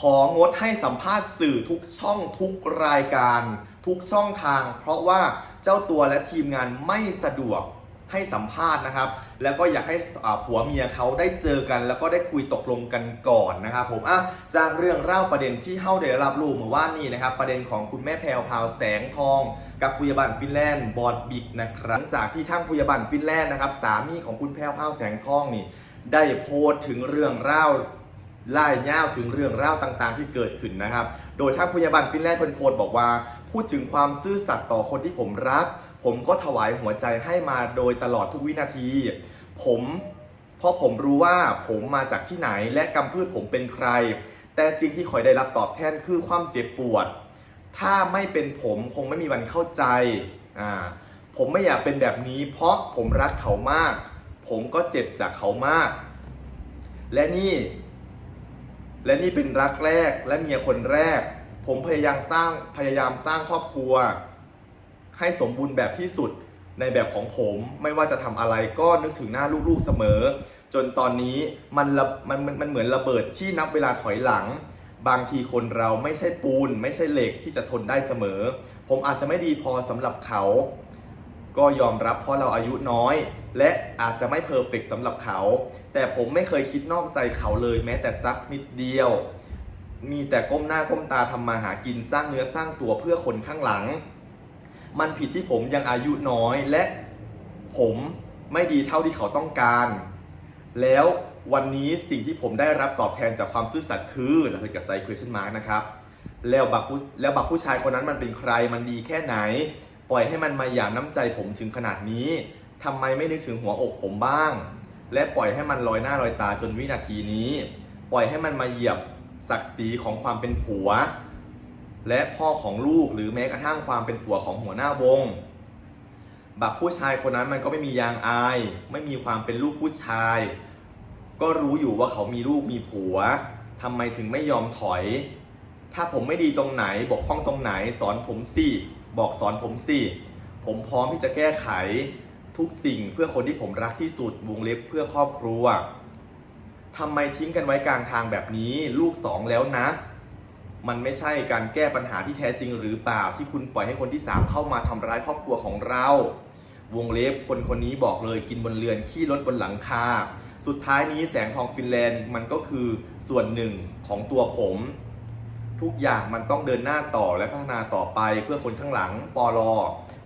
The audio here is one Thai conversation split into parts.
ของดให้สัมภาษณ์สื่อทุกช่องทุกรายการ ทุกช่องทาง เพราะว่าเจ้าตัวและทีมงานไม่สะดวกให้สัมภาษณ์นะครับ แล้วก็อยากให้ผัวเมียเขาได้เจอกัน แล้วก็ได้คุยตกลงกันก่อนนะครับผมอะจากเรื่องเล่าประเด็นที่เฮ้าได้รับรู้เมื่อวานนี้นะครับ ประเด็นของคุณแม่แพรวพาวแสงทอง กับพยาบาลฟินแลนด์บอดบิกนะครับหลังจากที่ทั้งพยาบาลฟินแลนด์นะครับสามีของคุณแพรวพาวแสงทองนี่ได้โพสต์ถึงเรื่องเล่า ไล่ย่าวถึงเรื่องเล่าต่างๆ ที่เกิดขึ้นนะครับ โดยท่างพยาบาลฟินแลนด์พนโพสต์บอกว่า พูดถึงความซื่อสัตย์ต่อคนที่ผมรัก ผมก็ถวายหัวใจให้มาโดยตลอดทุกวินาที ผมเพราะผมรู้ว่าผมมาจากที่ไหนและกำพืชผมเป็นใคร แต่สิ่งที่คอยได้รับตอบแทนคือความเจ็บปวด ถ้าไม่เป็นผมคงไม่มีวันเข้าใจอ่าผมไม่อยากเป็นแบบนี้ เพราะผมรักเขามาก ผมก็เจ็บจากเขามาก และนี่ และนี่เป็นรักแรกและเมียคนแรก ผมพยายามสร้างพยายามสร้างครอบครัว ให้สมบูรณ์แบบที่สุดในแบบของผมไม่ว่าจะทำอะไรก็นึกถึงหน้าลูกๆเสมอ จนตอนนี้มันมันมันมันเหมือนระเบิดที่นับเวลาถอยหลัง บางทีคนเราไม่ใช่ปูน ไม่ใช่เหล็กที่จะทนได้เสมอ ผมอาจจะไม่ดีพอสำหรับเขา ก็ยอมรับเพราะเราอายุน้อย และอาจจะไม่เพอร์เฟกต์สำหรับเขา แต่ผมไม่เคยคิดนอกใจเขาเลยแม้แต่สักนิดเดียว มีแต่ก้มหน้าก้มตาทำมาหากินสร้างเนื้อสร้างตัวเพื่อคนข้างหลัง มันผิดที่ผมยังอายุน้อยและผมไม่ดีเท่าที่เขาต้องการ แล้ววันนี้สิ่งที่ผมได้รับตอบแทนจากความซื่อสัตย์คือแล้วเป็นกับไซ question mark นะครับ แล้วบักผู้แล้วบักผู้ชายคนนั้นมันเป็นใครมันดีแค่ไหน ปล่อยให้มันมาหยามน้ำใจผมถึงขนาดนี้ทำไมไม่นึกถึงหัวอกผมบ้าง และปล่อยให้มันลอยหน้าลอยตาจนวินาทีนี้ ปล่อยให้มันมาเหยียบศักดิ์ศรีของความเป็นผัว และพ่อของลูกหรือแม้กระทั่งความเป็นผัวของหัวหน้าวง บักผู้ชายคนนั้นมันก็ไม่มียางอาย ไม่มีความเป็นลูกผู้ชาย ก็รู้อยู่ว่าเขามีลูกมีผัวทำไมถึงไม่ยอมถอย ถ้าผมไม่ดีตรงไหนบกพร่องตรงไหนสอนผมสิ บอกสอนผมสิ ผมพร้อมที่จะแก้ไขทุกสิ่งเพื่อคนที่ผมรักที่สุดวงเล็บเพื่อครอบครัวทำไมทิ้งกันไว้กลางทางแบบนี้ ลูกสองแล้วนะ มันไม่ใช่การแก้ปัญหาที่แท้จริงหรือเปล่าที่คุณปล่อยให้คนที่สามเข้ามาทำร้ายครอบครัวของเรา วงเล็บคนคนนี้บอกเลยกินบนเรือนขี้รถบนหลังคา สุดท้ายนี้แสงทองฟินแลนด์มันก็คือส่วนหนึ่งของตัวผม ทุกอย่างมันต้องเดินหน้าต่อและพัฒนาต่อไปเพื่อคนข้างหลังปอลอ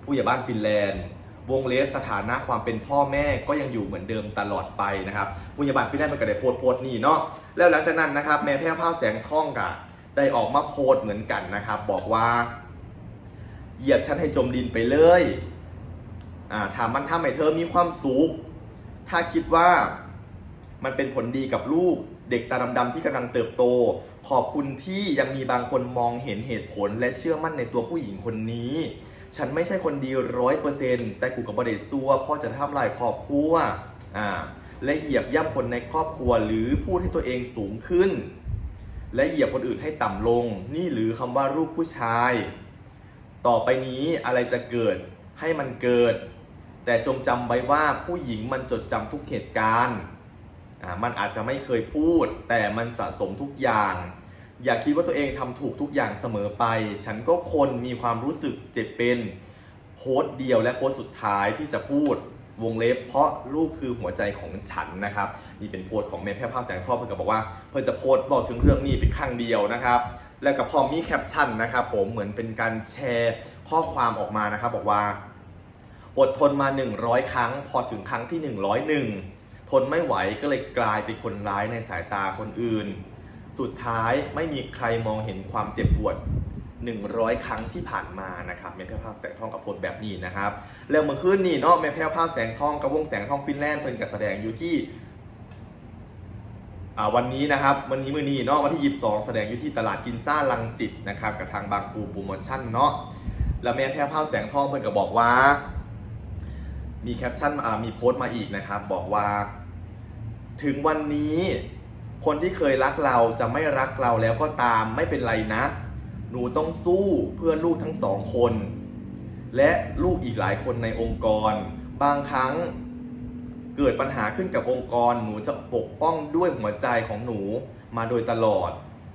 ผู้ใหญ่บ้านฟินแลนด์ วงเล็บสถานะความเป็นพ่อแม่ก็ยังอยู่เหมือนเดิมตลอดไปนะครับผู้ใหญ่บ้านฟินแลนด์มันก็ได้โพสต์โพสต์นี่เนาะแล้วหลังจากนั้นนะครับแม่แพ้วผ้าแสงท่องกะได้ออกมาโพสต์เหมือนกันนะครับ บอกว่า เหยียบฉันให้จมดินไปเลยอ่าถามมันทำให้เธอมีความสุขถ้าคิดว่ามันเป็นผลดีกับลูก เด็กตาดำๆที่กำลังเติบโต ขอบคุณที่ยังมีบางคนมองเห็นเหตุผล และเชื่อมั่นในตัวผู้หญิงคนนี้ ฉันไม่ใช่คนดีร้อยเปอร์เซ็นต์แต่กูกับบริซัวพ่อจะทำลายครอบครัวอ่าและเหยียบย่ำคนในครอบครัวหรือพูดให้ตัวเองสูงขึ้น และเหยียบคนอื่นให้ต่ำลง นี่หรือคำว่ารูปผู้ชาย ต่อไปนี้อะไรจะเกิดให้มันเกิด แต่จงจำไว้ว่าผู้หญิงมันจดจำทุกเหตุการณ์ อ่ามันอาจจะไม่เคยพูด แต่มันสะสมทุกอย่าง อย่าคิดว่าตัวเองทำถูกทุกอย่างเสมอไป ฉันก็คนมีความรู้สึกเจ็บเป็นโพสต์เดียวและโพสต์สุดท้ายที่จะพูดวงเล็บ เพราะลูกคือหัวใจของฉันนะครับนี่เป็นโพสต์ของแม่แพร่ภาพแสงทองเพื่อนก็บอกว่าเพื่อจะโพสต์บอกถึงเรื่องนี้เป็นครั้งเดียวนะครับแล้วก็พอมีแคปชั่นนะครับผมเหมือนเป็นการแชร์ข้อความออกมานะครับบอกว่า อดทนมา 100 ครั้ง พอถึงครั้งที่ 101 ทนไม่ไหวก็เลยกลายเป็นคนร้ายในสายตาคนอื่น สุดท้ายไม่มีใครมองเห็นความเจ็บปวด 100 ครั้งที่ผ่านมานะครับแม่แพ้วภาพแสงทองกับพสต์แบบนี้นะครับแล้วเมื่อคืนนี่เนาะแม่แพ้วภาพแสงทองกับวงแสงทองฟินแลนด์เพิ่นกับแสดงอยู่ที่อ่าวันนี้นะครับวันนี้มือนี้เนาะวันที่ 22 แสดงอยู่ที่ตลาดกินซ่าลังสิตนะครับกับทางบางปูโปรโมชั่นเนาะแล้วแม่แพ้วภาพแสงทองเพิ่นก็บอกว่า มีแคปชั่นอ่ามีโพสต์มาอีกนะครับ บอกว่า ถึงวันนี้ คนที่เคยรักเราจะไม่รักเราแล้วก็ตามไม่เป็นไรนะ หนูต้องสู้เพื่อลูกทั้งสองคน และลูกอีกหลายคนในองค์กร บางครั้งเกิดปัญหาขึ้นกับองค์กร หนูจะปกป้องด้วยหัวใจของหนูมาโดยตลอด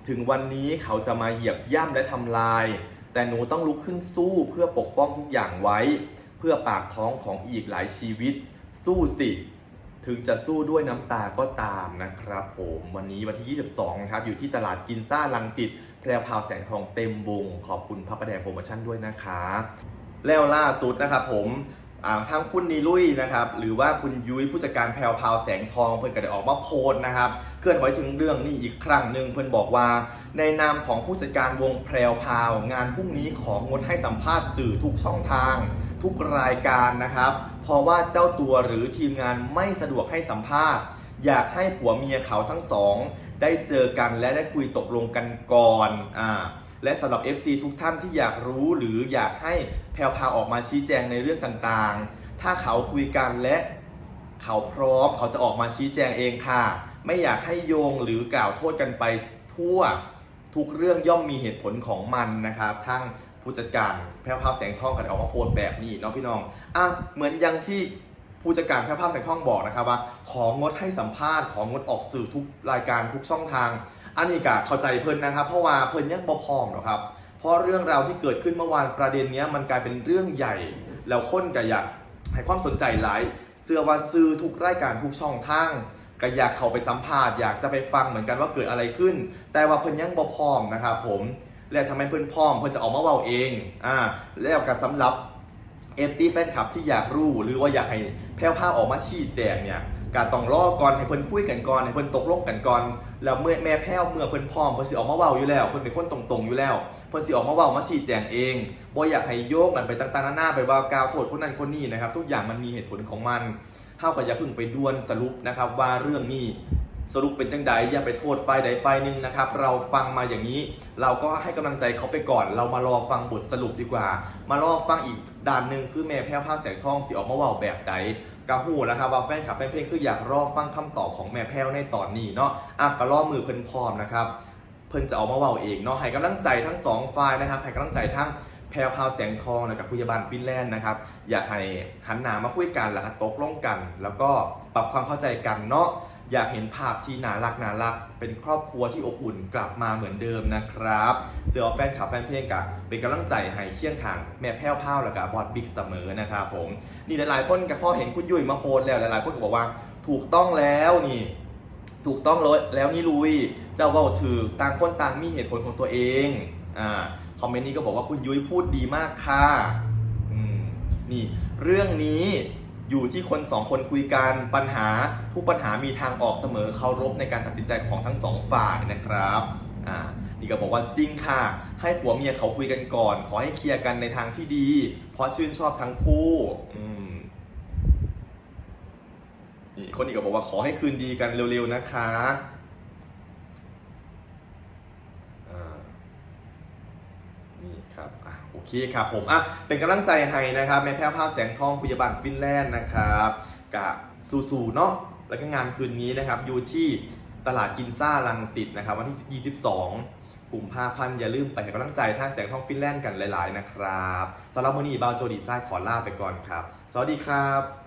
ถึงวันนี้เขาจะมาเหยียบย่ำและทำลาย แต่หนูต้องลุกขึ้นสู้เพื่อปกป้องทุกอย่างไว้ เพื่อปากท้องของอีกหลายชีวิต สู้สิ ถึงจะสู้ด้วยน้ำตาก็ตามนะครับผมวันนี้วันที่ 22ครับอยู่ที่ตลาดกินซ่าลังสิตแพรพาวแสงทองเต็มวง ขอบคุณพระประแดงโปรโมชั่นด้วยนะคะ แล้วล่าสุดนะครับผมอ่าทั้งคุณนีลุยนะครับหรือว่าคุณยุ้ยผู้จัดการแพรวพาวแสงทองเพื่อนก็ได้ออกมาโพสนะครับเคลื่อนไหวถึงเรื่องนี้อีกครั้งหนึ่งเพื่อนบอกว่า ในนามของผู้จัดการวงแพรวพาว งานพรุ่งนี้ของงดให้สัมภาษณ์สื่อทุกช่องทาง ทุกรายการนะครับ เพราะว่าเจ้าตัวหรือทีมงานไม่สะดวกให้สัมภาษณ์ อยากให้ผัวเมียเขาทั้งสอง ได้เจอกันและได้คุยตกลงกันก่อนอ่าและสำหรับ FC ทุกท่านที่อยากรู้หรืออยากให้แพรวพาออกมาชี้แจงในเรื่องต่างๆ ถ้าเขาคุยกันและเขาพร้อมเขาจะออกมาชี้แจงเองค่ะ ไม่อยากให้โยงหรือกล่าวโทษกันไปทั่ว ทุกเรื่องย่อมมีเหตุผลของมันนะครับทั้ง ผู้จัดการแพรวพราวแสงทองกันออกมาโพสแบบนี้เนาะพี่น้องอะเหมือนอยังที่ผู้จัดการแพรวพราวแสงทองบอกนะครับว่า ของดให้สัมภาษณ์ของงดออกสื่อทุกรายการทุกช่องทาง อันนี้ก็เข้าใจเพิ่นนะครับ เพราะว่าเพิ่นยังบ่พร้อมหรอกครับ เพราะเรื่องราวที่เกิดขึ้นเมื่อวานประเด็นเนี้ยมันกลายเป็นเรื่องใหญ่ แล้วคนก็อยากให้ความสนใจหลายเสื้อว่าซื้อทุกรายการทุกช่องทางก็อยากเข้าไปสัมภาษณ์อยากจะไปฟังเหมือนกันว่าเกิดอะไรขึ้น แต่ว่าเพิ่นยังบ่พร้อมนะครับผม แล้วทำไมเพิ่อนพ้อมเพิ่นจะออกมาเว้าเองอ่าแล้วก็สำหรับ FC แฟนคลับที่อยากรู้หรือว่าอยากให้แพรวพราออกมาชี้แจงเนี่ยการต้องรอก่อนให้เพิ่นคุยกันก่อนให้เพิ่นตกลงกันก่อนแล้วเมื่อแม่แพ้วเมื่อเพิ่นพร้อมเพิ่นสิออกมาเว้าอยู่แล้วเพิ่นเป็นคนตรงๆอยู่แล้วเพิ่นสิออกมาเว้ามาชี้แจงเองบ่อยากให้โยกมันไปต่างๆนานาไปว่ากล่าวโทษคนนั้นคนนี้นะครับ ทุกอย่างมันมีเหตุผลของมันเฮาก็อย่าเพิ่งไปด่วนสรุปนะครับว่าเรื่องนี้ สรุปเป็นจังใดอย่าไปโทษฝ่ายใดฝ่ายหนึ่งนะครับ เราฟังมาอย่างนี้ เราก็ให้กำลังใจเขาไปก่อน เรามารอฟังบทสรุปดีกว่า มารอฟังอีกด้านหนึ่งคือแม่แพ้วภาแสงทองสิออกมาเว่าแบบใดกะหูนะครับว่าแฟนคลับแฟนเพลงคืออยากรอฟังคำตอบของแม่แพ้วในตอนนี้เนาะอะก็รอมือเพิ่นพร้อมนะครับ เพิ่นจะออกมาเว่าเองเนาะให้กำลังใจทั้งสองฝ่ายนะครับให้กำลังใจทั้งแพรวพาวแสงทองและกับพยาบาลฟินแลนด์นะครับ อยากให้หันหน้ามาคุยกันแล้วก็ตกลงกัน แล้วก็ปรับความเข้าใจกันเนาะ อยากเห็นภาพที่น่ารักน่ารัก เป็นครอบครัวที่อบอุ่นกลับมาเหมือนเดิมนะครับ เสือแฟนคลับแฟนเพลงกะเป็นกำลังใจให้เคียงขางแม่แพ้วพราวแล้วก็บอดบิ๊กเสมอนะครับผม นี่หลายๆคนกับพ่อเห็นคุณยุ้ยมาโพสแล้วหลายๆคนก็บอกว่าถูกต้องแล้วนี่ถูกต้องเลยแล้วนี่ลุย เจ้าว่าถือต่างคนต่างมีเหตุผลของตัวเองอ่าคอมเมนต์นี้ก็บอกว่าคุณยุ้ยพูดดีมากค่ะอืมนี่เรื่องนี้ อยู่ที่คนสองคนคุยกันปัญหาทุกปัญหามีทางออกเสมอเคารพในการตัดสินใจของทั้งสองฝ่ายนะครับอ่านี่ก็บอกว่าจริงค่ะ ให้ผัวเมียเขาคุยกันก่อน ขอให้เคลียร์กันในทางที่ดี เพราะชื่นชอบทั้งคู่อืมนี่คนอีกก็บอกว่าขอให้คืนดีกันเร็วๆนะคะอ่านี่ครับอะโอ เคครับผมอะเป็นกำลังใจให้นะครับแม่แพ้วผ้าแสงทองพยาบาลฟินแลนด์นะครับกับซูๆเนาะแล้วก็งานคืนนี้นะครับอยู่ที่ตลาดกินซ่าลังสิตนะครับวันที่ 22กลุ่มภาพันธ์อย่าลืมไปให้กำลังใจท่าแสงทองฟินแลนด์กันหลาย ๆ นะครับสำหรับวันนี้บาวโจดีไซน์ขอลาไปก่อนครับ สวัสดีครับ